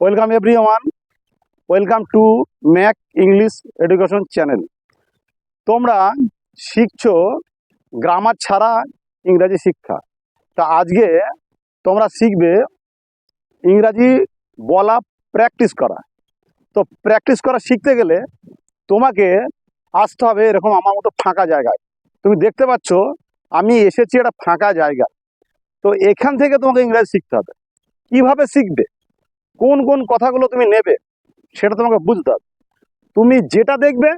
Welcome everyone welcome to Mac English education channel তোমরা শিখছো grammar ছাড়া ইংরাজি শিক্ষা। তা আজকে তোমরা শিখবে ইংরাজি বলা প্র্যাকটিস করা। তো প্র্যাকটিস করা শিখতে গেলে তোমাকে আসতে হবে এরকম আমার মতো ফাঁকা জায়গায়। তুমি দেখতে পাচ্ছ, আমি এসেছি একটা ফাঁকা জায়গা। তো এখান থেকে তোমাকে ইংরাজি শিখতে হবে। কীভাবে শিখবে? কোন কোন কথাগুলো তুমি নেবে, সেটা তোমাকে বুঝতে হবে। তুমি যেটা দেখবে,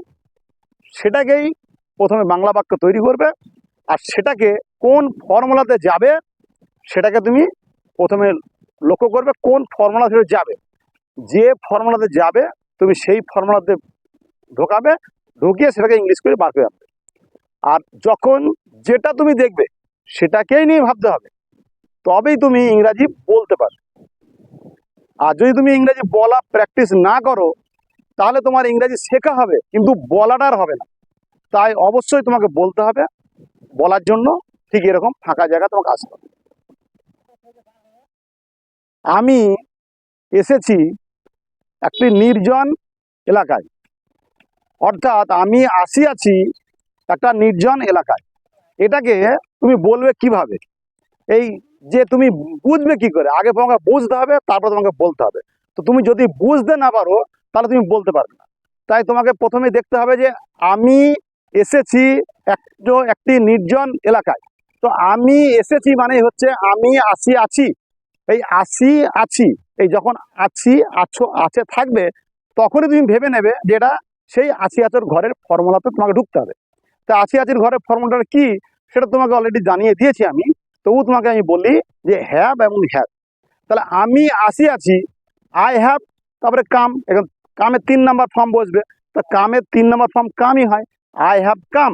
সেটাকেই প্রথমে বাংলা বাক্য তৈরি করবে, আর সেটাকে কোন ফর্মুলাতে যাবে, সেটাকে তুমি প্রথমে লক্ষ্য করবে কোন ফর্মুলা থেকে যাবে। যে ফর্মুলাতে যাবে, তুমি সেই ফর্মুলাতে ঢোকাবে, ঢুকিয়ে সেটাকে ইংলিশ করে বার করে আনবে। আর যখন যেটা তুমি দেখবে, সেটাকেই নিয়ে ভাবতে হবে, তবেই তুমি ইংরাজি বলতে পারবে। আর যদি তুমি ইংরেজি বলা প্র্যাকটিস না করো, তাহলে তোমার ইংরেজি শেখা হবে, কিন্তু বলাটা আর হবে না। তাই অবশ্যই তোমাকে বলতে হবে, বলার জন্য ঠিক এরকম ফাঁকা জায়গা তোমাকে আসতে হবে। আমি এসেছি একটি নির্জন এলাকায়। অর্থাৎ আমি আসিয়াছি একটা নির্জন এলাকায়। এটাকে তুমি বলবে কীভাবে? এই যে তুমি বুঝবে কি করে? আগে তোমাকে বুঝতে হবে, তারপর তোমাকে বলতে হবে। তো তুমি যদি বুঝতে না পারো, তাহলে তুমি বলতে পারবে না। তাই তোমাকে প্রথমে দেখতে হবে যে আমি এসেছি একটো, একটি নির্জন এলাকায়। তো আমি এসেছি মানে হচ্ছে আমি আসি, আছি। এই আসি, আছি, এই যখন আছি, আছো, আছে, থাকবে, তখনই তুমি ভেবে নেবে যে এটা সেই আছি আচর ঘরের ফর্মুলাতে তোমাকে ঢুকতে হবে। তা আছি আচির ঘরের ফর্মুলাটা কি? সেটা তোমাকে অলরেডি জানিয়ে দিয়েছি আমি। তবু তোমাকে আমি বলি যে হ্যাভ এবং হ্যাভ তাহলে আমি আসি আছি আই হ্যাভ তারপরে কাম এখন কামের তিন নাম্বার ফর্ম বসবে। তা কামের তিন নাম্বার ফর্ম কামই হয় আই হ্যাভ কাম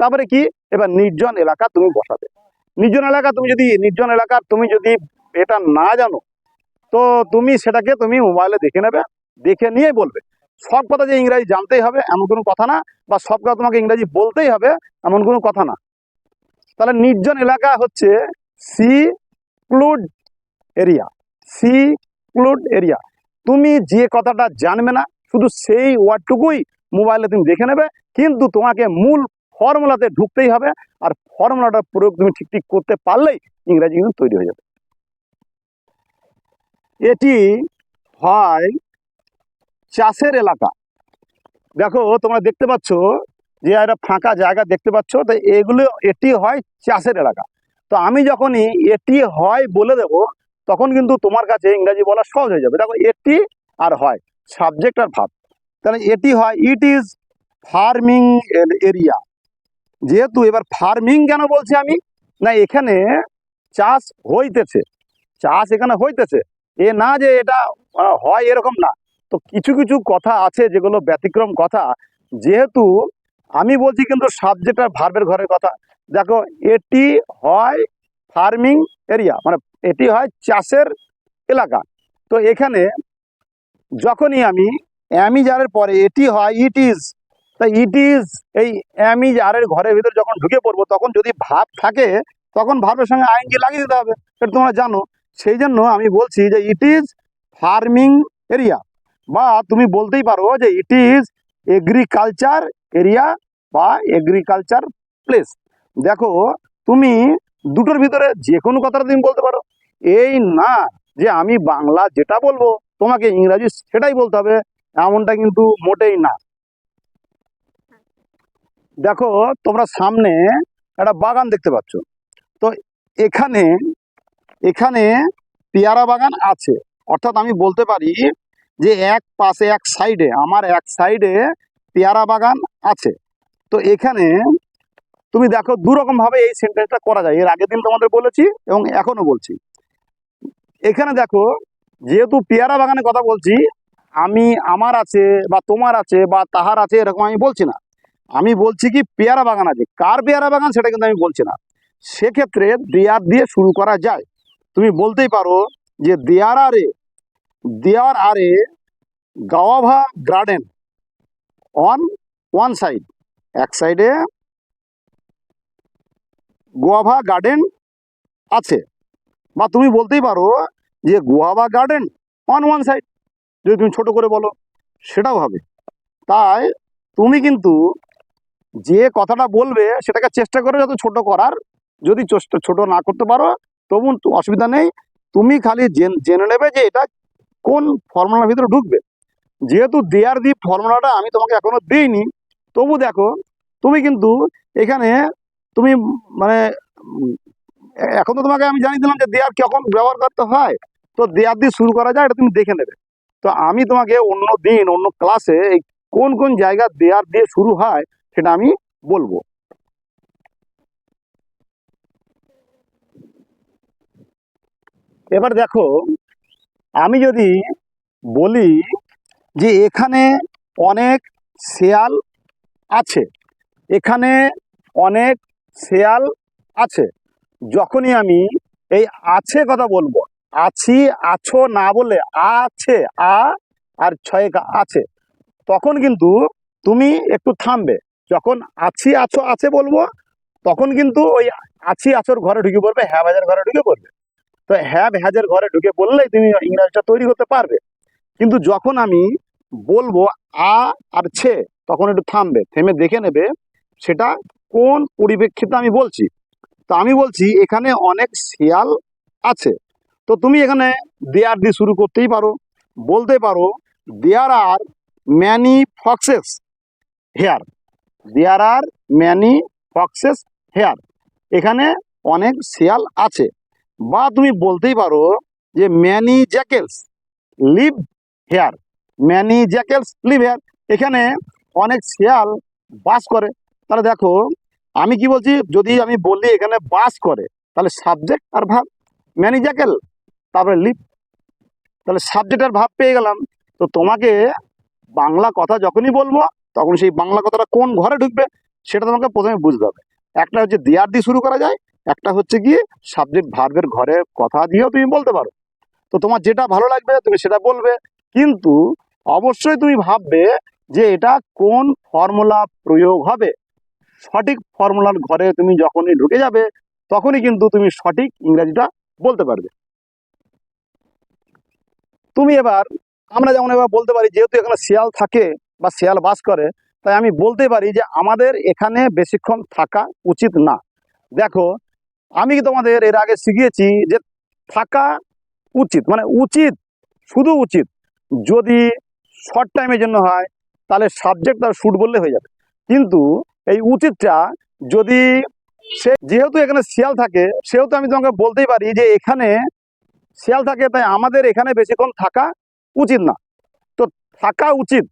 তারপরে কি? এবার নির্জন এলাকা তুমি বসাবে। নির্জন এলাকা তুমি যদি, নির্জন এলাকার তুমি যদি এটা না জানো, তো তুমি সেটাকে তুমি মোবাইলে দেখে নেবে, দেখে নিয়ে বলবে। সব কথা যে ইংরাজি জানতেই হবে এমন কোনো কথা না, বা সব কথা তোমাকে ইংরাজি বলতেই হবে, এমন কোনো কথা না। তাহলে নির্জন এলাকা হচ্ছে secluded area secluded area. তুমি যে কথাটা জানবে না, শুধু সেই ওয়ার্ডটুকুই মোবাইলে তুমি দেখে নেবে, কিন্তু তোমাকে মূল ফর্মুলাতে ঢুকতেই হবে, আর ফর্মুলাটার প্রয়োগ তুমি ঠিক ঠিক করতে পারলেই ইংরাজি কিন্তু তৈরি হয়ে যাবে। এটি হয় চাষের এলাকা। দেখো, তোমরা দেখতে পাচ্ছ যে একটা ফাঁকা জায়গা দেখতে পাচ্ছ, তো এগুলো, এটি হয় চাষের এলাকা। তো আমি যখনই এটি হয় বলে দেব, তখন কিন্তু তোমার কাছে ইংরাজি বলা সহজ হয়ে যাবে। দেখো, এটি আর হয় সাবজেক্ট আর ভাব তাহলে এটি হয় ইট ইজ ফার্মিং এরিয়া যেহেতু এবার ফার্মিং কেন বলছি আমি? না, এখানে চাষ হইতেছে। চাষ এখানে হইতেছে। এ না যে এটা হয় এরকম না। তো কিছু কিছু কথা আছে যেগুলো ব্যতিক্রম কথা। যেহেতু আমি বলছি কিন্তু সাবজেক্ট আর ভার্বের ঘরের কথা। দেখো, এটি হয় ফার্মিং এরিয়া মানে এটি হয় চাষের এলাকা। তো এখানে যখনই আমি অ্যামিজারের পরে এটি হয় ইট ইজ তা ইট ইজ এই অ্যামিজারের ঘরের ভিতরে যখন ঢুকে পড়ব, তখন যদি ভাব থাকে, তখন ভাবের সঙ্গে আইনজি লাগিয়ে দিতে হবে। এটা তোমরা জানো। সেই জন্য আমি বলছি যে ইট ইজ ফার্মিং এরিয়া বা তুমি বলতেই পারো যে ইট ইজ এগ্রিকালচার এরিয়া বা এগ্রিকালচার প্লেস দেখো, তুমি দুটোর ভিতরে যে কোনো কথাটা তুমি বলতে পারো। এই না যে আমি বাংলা যেটা বলব, তোমাকে ইংরাজি সেটাই বলতে হবে, এমনটা কিন্তু মোটেই না। দেখো, তোমরা সামনে একটা বাগান দেখতে পাচ্ছ। তো এখানে এখানে পেয়ারা বাগান আছে। অর্থাৎ আমি বলতে পারি যে এক পাশে এক সাইডে আমার এক সাইডে পেয়ারা বাগান আছে। তো এখানে তুমি দেখো দুরকম ভাবে এই সেন্টেন্সটা করা যায়। এর আগের দিন তোমাদের বলেছি এবং এখনও বলছি। এখানে দেখো, যেহেতু পেয়ারা বাগানের কথা বলছি, আমি, আমার আছে বা তোমার আছে বা তাহার আছে এরকম আমি বলছি না। আমি বলছি কি পেয়ারা বাগান আছে। কার পেয়ারা বাগান সেটা কিন্তু আমি বলছি না। সেক্ষেত্রে দেয়ার দিয়ে শুরু করা যায়। তুমি বলতেই পারো যে there are there are guava garden on one side এক সাইডে গোয়াভা গার্ডেন আছে। বা তুমি বলতেই পারো যে guava garden on one side যদি তুমি ছোট করে বলো, সেটাও হবে। তাই তুমি কিন্তু যে কথাটা বলবে, সেটাকে চেষ্টা করে যত ছোট করার, যদি ছোট না করতে পারো, তবু অসুবিধা নেই। তুমি খালি জেনে নেবে যে এটা কোন ফর্মুলার ভিতরে ঢুকবে। যেহেতু দেয়ার দি ফর্মুলাটা আমি তোমাকে এখনও দিইনি, তবু দেখো, তুমি কিন্তু এখানে তুমি মানে এখন তো তোমাকে আমি জানিয়ে দিলাম যে দেয়ার কখন ব্যবহার করতে হয়, তো দেয়ার দিয়ে শুরু করা যায়, এটা তুমি দেখে নেবে। তো আমি তোমাকে অন্য দিন, অন্য ক্লাসে এই কোন কোন জায়গা দেয়ার দিয়ে শুরু হয়, সেটা আমি বলব। এবার দেখো, আমি যদি বলি যে এখানে অনেক শেয়াল আছে। এখানে অনেক শেয়াল আছে। যখনই আমি এই আছে কথা বলব, আছি, আছো না বলে আছে, আ আর ছয় আছে, তখন কিন্তু তুমি একটু থামবে। যখন আছি, আছো, আছে বলব, তখন কিন্তু ওই আছি, আছোর ঘরে ঢুকে পড়বে হ্যাঁ হাজার ঘরে ঢুকে পড়বে। তো হ্যাভ হ্যাজের ঘরে ঢুকে বললেই তুমি ইংরাজিটা তৈরি করতে পারবে। কিন্তু যখন আমি বলব আ আর ছে, তখন একটু থামবে, থেমে দেখে নেবে সেটা কোন পরিপ্রেক্ষিতে আমি বলছি। তো আমি বলছি এখানে অনেক শিয়াল আছে। তো তুমি এখানে দেয়ার দিয়ে শুরু করতেই পারো। বলতে পারো there are many foxes here. There are many foxes here. এখানে অনেক শিয়াল আছে। বা তুমি বলতেই পারো যে many jackals live here. Many jackals live এখানে অনেক শিয়াল বাস করে। তাহলে দেখো, আমি কি বলছি? যদি আমি বলি এখানে বাস করে, তাহলে সাবজেক্ট আর ভাব। ম্যানি জ্যাকেল তারপরে লিভ। তাহলে সাবজেক্ট আর ভাব পেয়ে গেলাম। তো তোমাকে বাংলা কথা যখনই বলব, তখন সেই বাংলা কথাটা কোন ঘরে ঢুকবে, সেটা তোমাকে প্রথমে বুঝতে হবে। একটা হচ্ছে দেয়ার দিয়ে শুরু করা যায়, একটা হচ্ছে কি সাবজেক্ট ভার্বের ঘরে কথা দিয়েও তুমি বলতে পারো। তো তোমার যেটা ভালো লাগবে, তুমি সেটা বলবে। কিন্তু অবশ্যই তুমি ভাববে যে এটা কোন ফর্মুলা প্রয়োগ হবে। সঠিক ফর্মুলার ঘরে তুমি যখনই ঢুকে যাবে, তখনই কিন্তু তুমি সঠিক ইংরেজিটা বলতে পারবে। তুমি এবার, আমরা যেমন এবার বলতে পারি, যেহেতু এখানে শিয়াল থাকে বা শিয়াল বাস করে, তাই আমি বলতে পারি যে আমাদের এখানে বেশিক্ষণ থাকা উচিত না। দেখো, আমি কি তোমাদের এর আগে শিখিয়েছি যে থাকা উচিত মানে উচিত, শুধু উচিত। যদি শর্ট টাইমের জন্য হয়, তাহলে সাবজেক্ট তার শুট বললে হয়ে যাবে। কিন্তু এই উচিতটা যদি সে, যেহেতু এখানে শিয়াল থাকে, সেহেতু আমি তোমাকে বলতেই পারি যে এখানে শিয়াল থাকে, তাই আমাদের এখানে বেশিক্ষণ থাকা উচিত না। তো থাকা উচিত।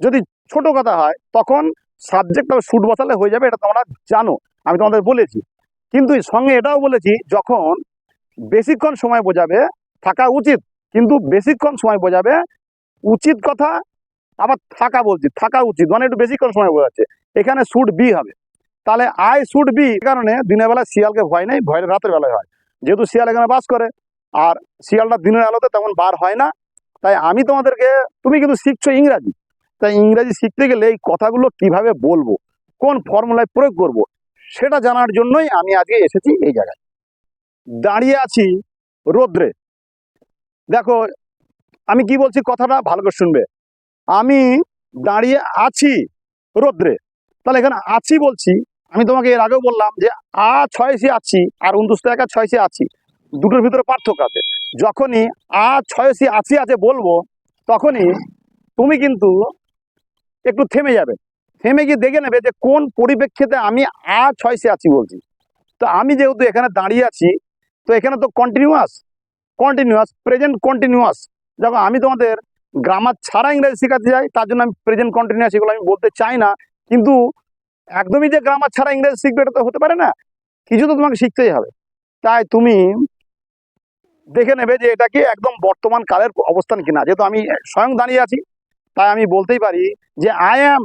যদি ছোট কথা হয়, তখন সাবজেক্ট আর শুট বসালে হয়ে যাবে, এটা তোমরা জানো, আমি তোমাদের বলেছি। কিন্তু সঙ্গে এটাও বলেছি, যখন বেশিক্ষণ সময় বোঝাবে, থাকা উচিত। কিন্তু বেশিক্ষণ সময় বোঝাবে উচিত কথা, আবার থাকা বলছি, থাকা উচিত। মানে একটু বেশিক্ষণ সময় বোঝাচ্ছে এখানে শুট বি হবে। তাহলে আই শুট বি কারণে দিনের বেলা শিয়ালকে ভয় নেই ভয় রাতের বেলায় হয়। যেহেতু শিয়াল এখানে বাস করে, আর শিয়ালটা দিনের আলোতে তেমন বার হয় না। তাই আমি তোমাদেরকে, তুমি কিন্তু শিখছো ইংরাজি। তাই ইংরাজি শিখতে গেলে এই কথাগুলো কীভাবে বলব, কোন ফর্মুলায় প্রয়োগ করব, সেটা জানার জন্যই আমি আজকে এসেছি এই জায়গায়। দাঁড়িয়ে আছি রোদ্রে। দেখো আমি কি বলছি কথাটা? ভালো করে শুনবে। আমি দাঁড়িয়ে আছি রোদ্রে। তাহলে এখানে আছি বলছি। আমি তোমাকে এর আগেও বললাম যে আ ছয়শে আছি আর উনত্রিশ একা ছয়শে আছি। দুটোর ভিতরে পার্থক্য আছে। যখনই আ ছয়শে আছি আছে বলব, তখনই তুমি কিন্তু একটু থেমে যাবে। থেমে গিয়ে দেখে নেবে যে কোন পরিপ্রেক্ষিতে আমি আ ছয়শে আছি বলছি। তো আমি যেহেতু এখানে দাঁড়িয়ে আছি, তো এখানে তো কন্টিনিউয়াস কন্টিনিউয়াস প্রেজেন্ট কন্টিনিউয়াস যখন আমি তোমাদের গ্রামার ছাড়া ইংরেজি শেখাতে যাই তার জন্য আমি প্রেজেন্ট কন্টিনিউয়াস এগুলো আমি বলতে চাই না। কিন্তু একদমই যে গ্রামার ছাড়া ইংরেজি শিখবে, এটা তো হতে পারে না। কিছু তো তোমাকে শিখতেই হবে। তাই তুমি দেখে নেবে যে এটা কি একদম বর্তমান কালের অবস্থান কিনা। যেহেতু আমি স্বয়ং দাঁড়িয়ে আছি, তাই আমি বলতেই পারি যে I am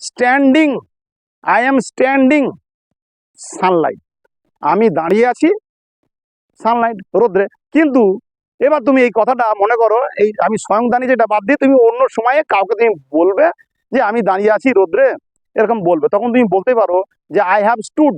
standing I am standing sunlight আমি দাঁড়িয়ে আছি সানলাইট রোদ্রে। কিন্তু এবার তুমি এই কথাটা মনে করো, এই আমি স্বয়ং দাঁড়িয়ে যেটা বাদ দিয়ে তুমি অন্য সময়ে কাউকে তুমি বলবে যে আমি দাঁড়িয়ে আছি রোদ্রে, এরকম বলবে। তখন তুমি বলতে পারো যে I have stood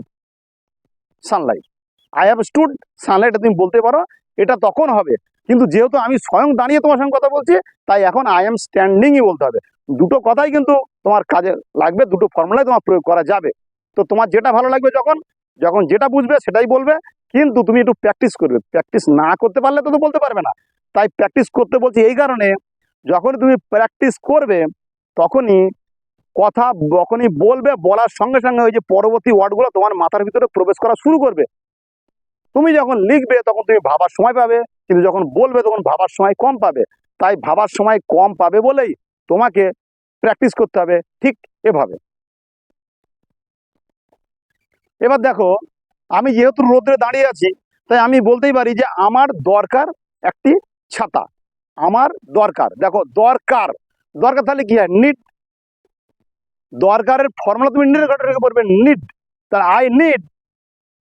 sunlight I have stood sunlight তুমি বলতে পারো, এটা তখন হবে। কিন্তু যেহেতু আমি স্বয়ং দাঁড়িয়ে তোমার সঙ্গে কথা বলছি, তাই এখন আই এম স্ট্যান্ডিংই বলতে হবে। দুটো কথাই কিন্তু তোমার কাজে লাগবে, দুটো ফর্মুলাই তোমার প্রয়োগ করা যাবে। তো তোমার যেটা ভালো লাগবে যখন যখন যেটা বুঝবে সেটাই বলবে কিন্তু তুমি একটু প্র্যাকটিস করবে। প্র্যাকটিস না করতে পারলে তো বলতে পারবে না। তাই প্র্যাকটিস করতে বলছি এই কারণে, যখন তুমি প্র্যাকটিস করবে, তখনই কথা যখনই বলবে, বলার সঙ্গে সঙ্গে ওই যে পরবর্তী ওয়ার্ডগুলো তোমার মাথার ভিতরে প্রবেশ করা শুরু করবে। তুমি যখন লিখবে, তখন তুমি ভাবার সময় পাবে। কিন্তু যখন বলবে, তখন ভাবার সময় কম পাবে। তাই ভাবার সময় কম পাবে বলেই তোমাকে প্র্যাকটিস করতে হবে ঠিক এভাবে। এবার দেখো আমি যেহেতু রোদ্রে দাঁড়িয়ে আছি, তাই আমি বলতেই পারি যে আমার দরকার একটি ছাতা। আমার দরকার। দেখো, দরকার। দরকার তাহলে কি হয়? নিট দরকারের ফর্মুলা তুমি নিড রেখে পড়বে নিড তার I need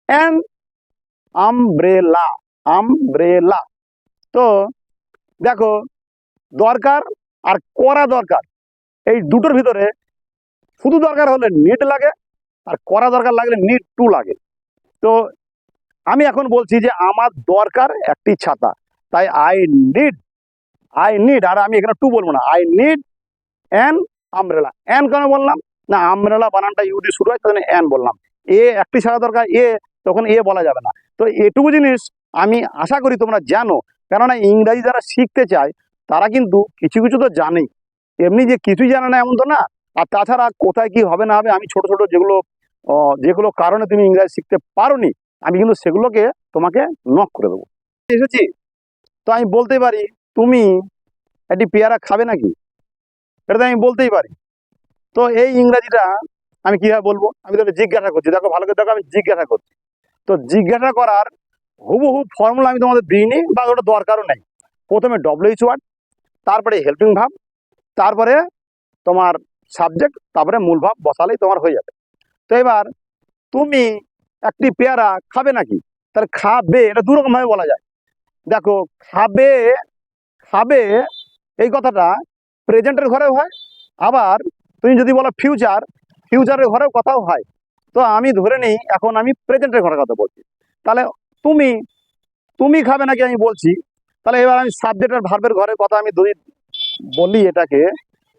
and umbrella umbrella তো দেখো, দরকার আর করা দরকার। এই দুটোর ভিতরে শুধু দরকার হলে নিট লাগে, আর করা দরকার লাগলে নিট টু লাগে। তো আমি এখন বলছি যে আমার দরকার একটি ছাতা। তাই আই নিড আই নিড আর আমি এখানে টু বলব না। I need an umbrella an কেন বললাম? না আমব্রেলা বানানটা ইউ দিয়ে শুরু হয়, তখন অ্যান বললাম। এ একটি ছাতা দরকার এ তখন এ বলা যাবে না। তো এটুকু জিনিস আমি আশা করি তোমরা জানো। কেননা ইংরাজি যারা শিখতে চায়, তারা কিন্তু কিছু কিছু তো জানেই। এমনি যে কিছুই জানে না এমন তো না। আর তাছাড়া কোথায় কি হবে না হবে আমি ছোট ছোট যেগুলো যেগুলো কারণে তুমি ইংরাজি শিখতে পারোনি, আমি কিন্তু সেগুলোকে তোমাকে নক করে দেবো। এসেছি? তো আমি বলতে পারি, তুমি একটি পেয়ারা খাবে নাকি? এটা তো আমি বলতেই পারি। তো এই ইংরাজিটা আমি কীভাবে বলব? আমি তোকে জিজ্ঞাসা করছি। দেখো, ভালো করে দেখো, আমি জিজ্ঞাসা করছি। তো জিজ্ঞাসা করার হুবহু ফর্মুলা আমি তোমাদের দিইনি, বা ওটা দরকারও নেই। প্রথমে ডব্লিউএইচ ওয়ার্ড তারপরে হেল্পিং ভাব, তারপরে তোমার সাবজেক্ট তারপরে মূল ভাব বসালেই তোমার হয়ে যাবে। তো এবার তুমি একটি পেয়ারা খাবে নাকি? তাহলে খাবে, এটা দুরকম ভাবে বলা যায়। দেখো, খাবে খাবে, এই কথাটা প্রেজেন্টের ঘরেও হয়, আবার তুমি যদি বলো ফিউচার, ফিউচারের ঘরেও কথাও হয়। তো আমি ধরে নিই, এখন আমি প্রেজেন্টের ঘরের কথা বলছি। তাহলে তুমি তুমি খাবে নাকি আমি বলছি? তাহলে এবার আমি সাবজেক্ট আর ভার্বের ঘরের কথা আমি যদি বলি এটাকে,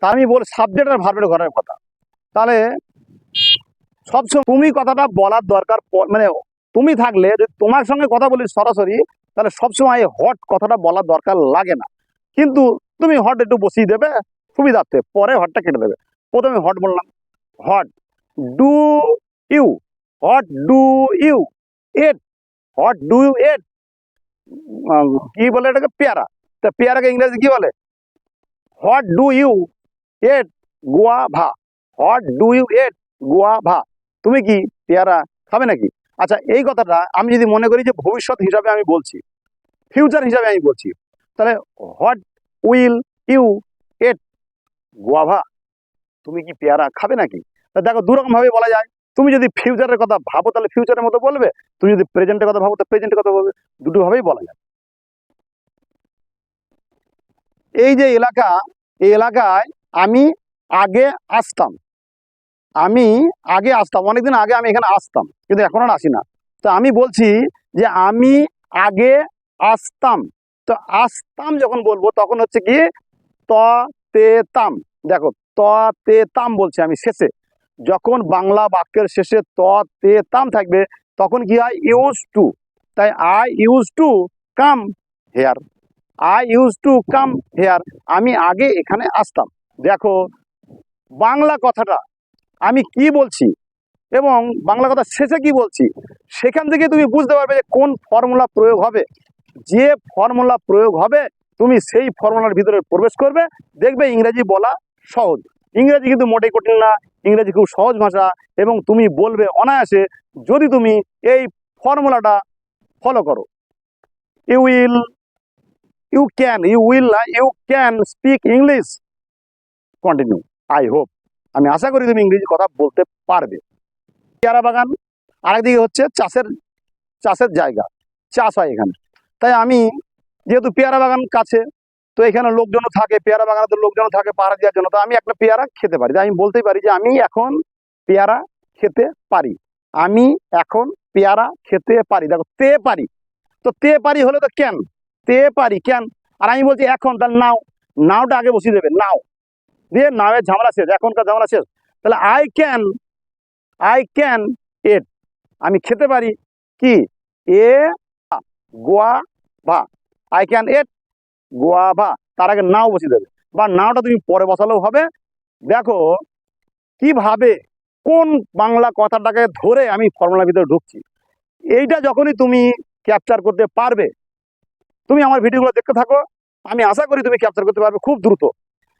তা আমি বল সাবজেক্ট আর ভার্বের ঘরের কথা। তাহলে সবসময় তুমি কথাটা বলার দরকার মানে তুমি থাকলে যদি তোমার সঙ্গে কথা বলি সরাসরি, তাহলে সবসময় হট কথাটা বলার দরকার লাগে না। কিন্তু তুমি হট একটু বসিয়ে দেবে, সুবিধার্থে পরে হটটা কেটে দেবে। প্রথমে হট বললাম what do you what do you eat what do you eat কি বলে এটাকে? পেয়ারা। তা পেয়ারাকে ইংরেজি কি বলে? What do you eat guava. What do you eat guava. তুমি কি পেয়ারা খাবে নাকি? আচ্ছা এই কথাটা আমি যদি মনে করি যে ভবিষ্যৎ হিসাবে আমি বলছি ফিউচার হিসাবে আমি বলছি, তাহলে what will you eat guava তুমি কি পেয়ারা খাবে নাকি? দেখো দুরকম ভাবে বলা যায়, তুমি যদি ফিউচারের কথা ভাবো, তাহলে ফিউচারের মতো বলবে, তুমি যদি প্রেজেন্টের কথা ভাবো, তো প্রেজেন্টের কথা বলবে দুটো ভাবেই বলা যায়। এই যে এলাকা, এই এলাকায় আমি আগে আসতাম। আমি আগে আসতাম, অনেকদিন আগে আমি এখানে আসতাম, কিন্তু এখন আর আসি না। তো আমি বলছি যে আমি আগে আসতাম, তো আসতাম যখন বলব তখন হচ্ছে কি ত, তে, তাম, দেখো ত, তে, তাম বলছি আমি শেষে। যখন বাংলা বাক্যের শেষে ত, তে, তাম থাকবে, তখন কি হয়? Use to. তাই I use to come here. I use to come here. আমি আগে এখানে আসতাম। দেখো বাংলা কথাটা আমি কি বলছি? এবং বাংলা কথা শেষে কি বলছি? সেখান থেকে তুমি বুঝতে পারবে যে কোন ফর্মুলা প্রয়োগ হবে। যে ফর্মুলা প্রয়োগ হবে, তুমি সেই ফর্মুলার ভিতরে প্রবেশ করবে, দেখবে ইংরেজি বলা সহজ। ইংরেজি কিন্তু মোটেই কঠিন না, ইংরেজি খুব সহজ ভাষা এবং তুমি বলবে অনায়াসে যদি তুমি এই ফর্মুলাটা ফলো করো। You will you can you will না you can speak English continue I hope আমি আশা করি তুমি ইংরেজি কথা বলতে পারবে। পেয়ারা বাগান, আরেকদিকে হচ্ছে চাষের চাষের জায়গা। চাষ হয় এখানে। তাই আমি, যেহেতু পেয়ারা বাগান কাছে, তো এখানে লোকজনও থাকে, পেয়ারা বাগানে তো লোকজনও থাকে পাহারা দেওয়ার জন্য, তো আমি একটা পেয়ারা খেতে পারি। আমি বলতেই পারি যে আমি এখন পেয়ারা খেতে পারি। আমি এখন পেয়ারা খেতে পারি। দেখো, তে পারি। তো তে পারি হলে তো কেন? তে পারি কেন? আর আমি বলছি এখন, তাহলে নাও। নাওটা আগে বসিয়ে দেবে। নাও। দিয়ে নাওয়ের ঝামেলা শেষ, এখনকার ঝামেলা শেষ। তাহলে I can I can eat আমি খেতে পারি কি? এ গোয়া ভা। আই ক্যান এট গোয়া ভা। তার আগে নাও বসিয়ে দেবে। বা নাওটা তুমি পরে বসালেও হবে। দেখো, কীভাবে, কোন বাংলা কথাটাকে ধরে আমি ফর্মুলার ভিতরে ঢুকছি। এইটা যখনই তুমি ক্যাপচার করতে পারবে, তুমি আমার ভিডিওগুলো দেখতে থাকো। আমি আশা করি তুমি ক্যাপচার করতে পারবে খুব দ্রুত।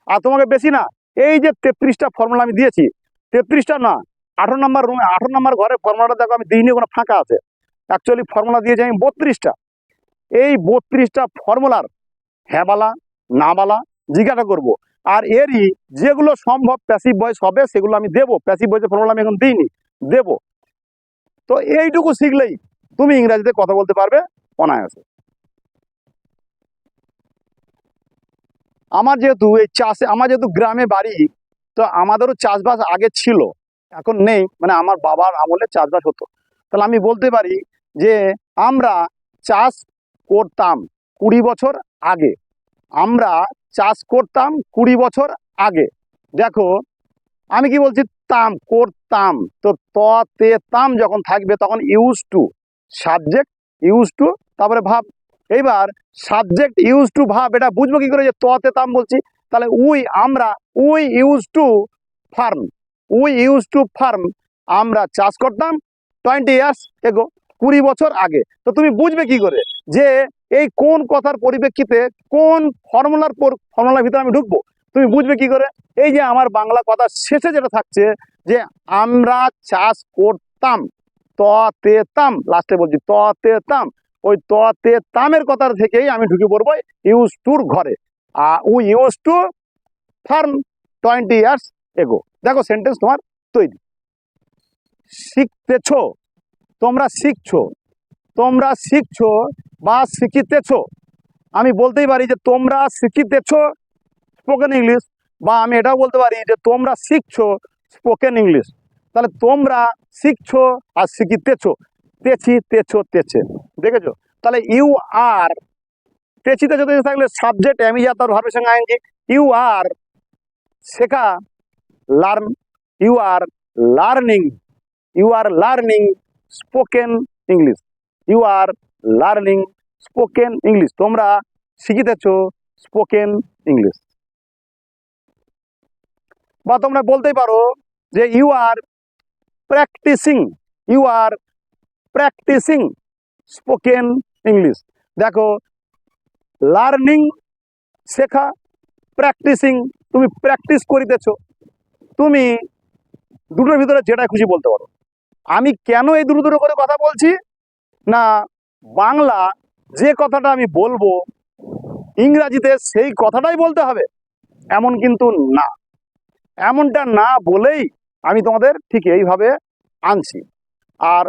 আর তোমাকে বেশি না, এই যে তেত্রিশটা ফর্মুলা আমি দিয়েছি, তেত্রিশটা না, আঠারো নম্বর রুমে আঠারো নম্বর ঘরে ফর্মুলাটা দেখো, আমি দিইনি কোনো ফাঁকা আছে। অ্যাকচুয়ালি ফর্মুলা দিয়েছি আমি বত্রিশটা। এই বত্রিশটা ফর্মুলার হ্যাঁ বালা না বালা জিজ্ঞাসা করব। আর এরই যেগুলো সম্ভব প্যাসিভ ভয়েস হবে, সেগুলো আমি দেবো। প্যাসিভ ভয়েসের ফর্মুলা আমি এখন দিইনি, দেব। তো এইটুকু শিখলেই তুমি ইংরেজিতে কথা বলতে পারবে অনায়াসে। আমার যেহেতু এই চাষে, আমার যেহেতু গ্রামে বাড়ি, তো আমাদেরও চাষবাস আগে ছিল, এখন নেই মানে আমার বাবার আমলে চাষবাস হতো। তাহলে আমি বলতে পারি যে আমরা চাষ করতাম কুড়ি বছর আগে। আমরা চাষ করতাম কুড়ি বছর আগে। দেখো, আমি কি বলছি? তাম, করতাম। তো ত তাম যখন থাকবে তখন use to subject use to তারপরে ভাব এইবার সাবজেক্ট ইউজ টু ভাব, এটা বুঝব কি করে যে ত তে তাম বলছি, তাহলে উই আমরা we use to farm we use to farm আমরা চাষ করতাম টোয়েন্টি ইয়ার্স এগো কুড়ি বছর আগে। তো তুমি বুঝবে কি করে যে এই কোন কথার পরিপ্রেক্ষিতে কোন ফর্মুলার পর ফর্মুলার ভিতরে আমি ঢুকবো? তুমি বুঝবে কি করে? এই যে আমার বাংলা কথা শেষে যেটা থাকছে যে আমরা চাষ করতাম ত তে লাস্টে বলছি ত তে তাম। ওই ত তে তামের কথা থেকেই আমি ঢুকে পড়ব ইউজ টুর ঘরে। আর ও use to farm twenty years ago. দেখো সেন্টেন্স তোমার তৈরি। শিখতেছো, তোমরা শিখছো তোমরা শিখছো বা শিখিতেছো। আমি বলতেই পারি যে তোমরা শিখিতেছো স্পোকেন ইংলিশ বা আমি এটাও বলতে পারি যে তোমরা শিখছো স্পোকেন ইংলিশ তাহলে তোমরা শিখছো আর শিখিতেছো। তেছি, তেছো, তেছে। দেখেছ? তাহলে ইউ আর তেছি তেছো তেছে থাকলে সাবজেক্ট আমি যা তার ভাবের সঙ্গে আইনজি ইউ আর শেখা learn you are learning you are learning spoken English you are learning spoken English তোমরা শিখিতেছ স্পোকেন ইংলিশ বা তোমরা বলতেই পারো যে you are practising you are practising spoken English দেখো লার্নিং শেখা প্র্যাকটিসিং তুমি প্র্যাকটিস করিতেছ, তুমি দুটোর ভিতরে যেটা খুশি বলতে পারো। আমি কেন এই দুটো দুটো করে কথা বলছি? না, বাংলা যে কথাটা আমি বলব, ইংরাজিতে সেই কথাটাই বলতে হবে, এমন কিন্তু না। এমনটা না বলেই আমি তোমাদের ঠিক এইভাবে আনছি। আর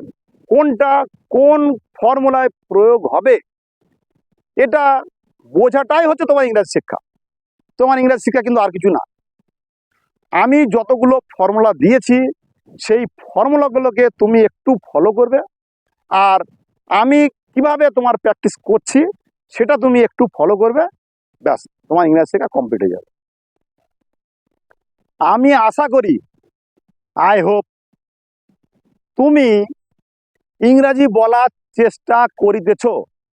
কোনটা কোন ফর্মুলায় প্রয়োগ হবে, এটা বোঝাটাই হচ্ছে তোমার ইংরাজি শিক্ষা। তোমার ইংরাজি শিক্ষা কিন্তু আর কিছু না। আমি যতগুলো ফর্মুলা দিয়েছি, সেই ফর্মুলাগুলোকে তুমি একটু ফলো করবে। আর আমি কীভাবে তোমার প্র্যাকটিস করছি, সেটা তুমি একটু ফলো করবে। ব্যাস, তোমার ইংরাজি শেখা কমপ্লিট হয়ে যাবে। আমি আশা করি আই হোপ তুমি ইংরাজি বলার চেষ্টা করিতেছ।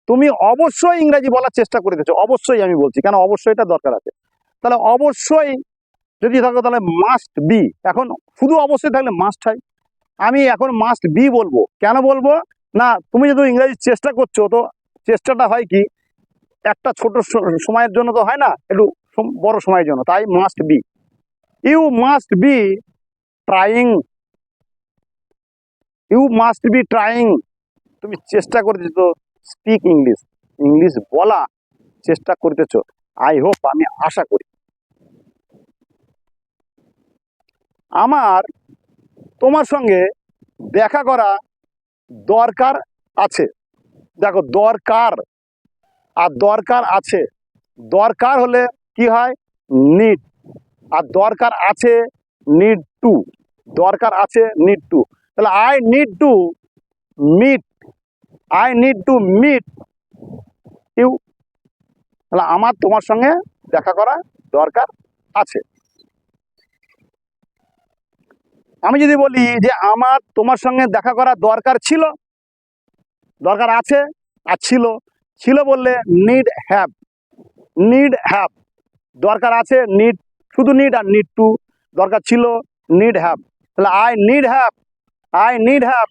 তুমি অবশ্যই ইংরাজি বলার চেষ্টা করিতেছ। অবশ্যই আমি বলছি, কেন অবশ্যই এটা দরকার আছে। তাহলে অবশ্যই যদি থাকো তাহলে মাস্ট বি এখন শুধু অবশ্যই থাকলে মাস্ট হয়। আমি এখন মাস্ট বি বলব। কেন বলব? না, তুমি যদি ইংরেজি চেষ্টা করছ, তো চেষ্টাটা হয় কি? একটা ছোট সময়ের জন্য তো হয় না, একটু বড় সময়ের জন্য। তাই must be you must be trying you must be trying তুমি চেষ্টা করতেছো স্পিক ইংলিশ ইংলিশ বলা চেষ্টা করতেছো। আই হোপ আমি আশা করি। আমার, তোমার সঙ্গে দেখা করা দরকার আছে। দেখো, দরকার। আর দরকার আছে। দরকার হলে কি হয়? নিড আর দরকার আছে নিড টু দরকার আছে নিড টু তাহলে I need to meet I need to meet you তাহলে আমার তোমার সঙ্গে দেখা করা দরকার আছে। আমি যদি বলি যে আমার তোমার সঙ্গে দেখা করা দরকার ছিল, দরকার আছে আর ছিল ছিল বললে নিড হ্যাভ নিড হ্যাভ দরকার আছে নিড শুধু নিড আর নিড টু দরকার ছিল নিড হ্যাভ তাহলে I need have I need have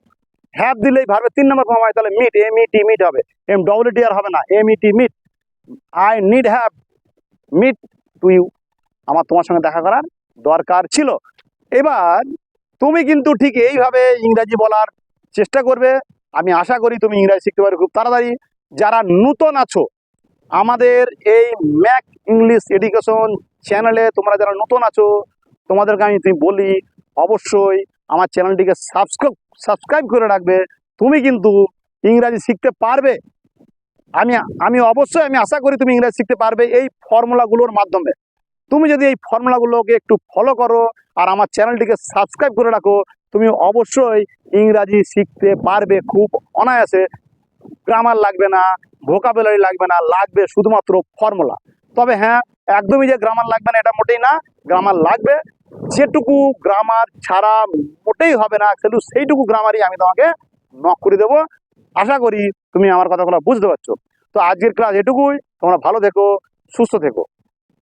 have দিলেই ভাবে তিন নম্বর ফর্ম হয় তাহলে meet M E T meet হবে। এম ডব্লিউ টি আর হবে না। M E T meet I need have meet to you আমার তোমার সঙ্গে দেখা করার দরকার ছিল। এবার তুমি কিন্তু ঠিক এইভাবে ইংরাজি বলার চেষ্টা করবে। আমি আশা করি তুমি ইংরাজি শিখতে পারবে খুব তাড়াতাড়ি। যারা নূতন আছো, আমাদের এই ম্যাক ইংলিশ এডুকেশন চ্যানেলে তোমরা যারা নতুন আছো, তোমাদেরকে আমি তুমি বলি, অবশ্যই আমার চ্যানেলটিকে সাবস্ক্রাইব সাবস্ক্রাইব করে রাখবে। তুমি কিন্তু ইংরাজি শিখতে পারবে। আমি আমি অবশ্যই, আমি আশা করি তুমি ইংরাজি শিখতে পারবে এই ফর্মুলাগুলোর মাধ্যমে। তুমি যদি এই ফর্মুলাগুলোকে একটু ফলো করো আর আমার চ্যানেলটিকে সাবস্ক্রাইব করে রাখো, তুমি অবশ্যই ইংরাজি শিখতে পারবে খুব অনায়াসে। গ্রামার লাগবে না ভোকাবুলারি লাগবে না, লাগবে শুধুমাত্র ফর্মুলা। তবে হ্যাঁ একদমই যে গ্রামার লাগবে না, এটা মোটেই না। গ্রামার লাগবে যেটুকু গ্রামার ছাড়া মোটেই হবে না, শুধু সেইটুকু গ্রামারই আমি তোমাকে নক করে দেবো। আশা করি তুমি আমার কথাগুলো বুঝতে পারছ। তো আজকের ক্লাস এটুকুই, তোমরা ভালো থেকো, সুস্থ থেকো।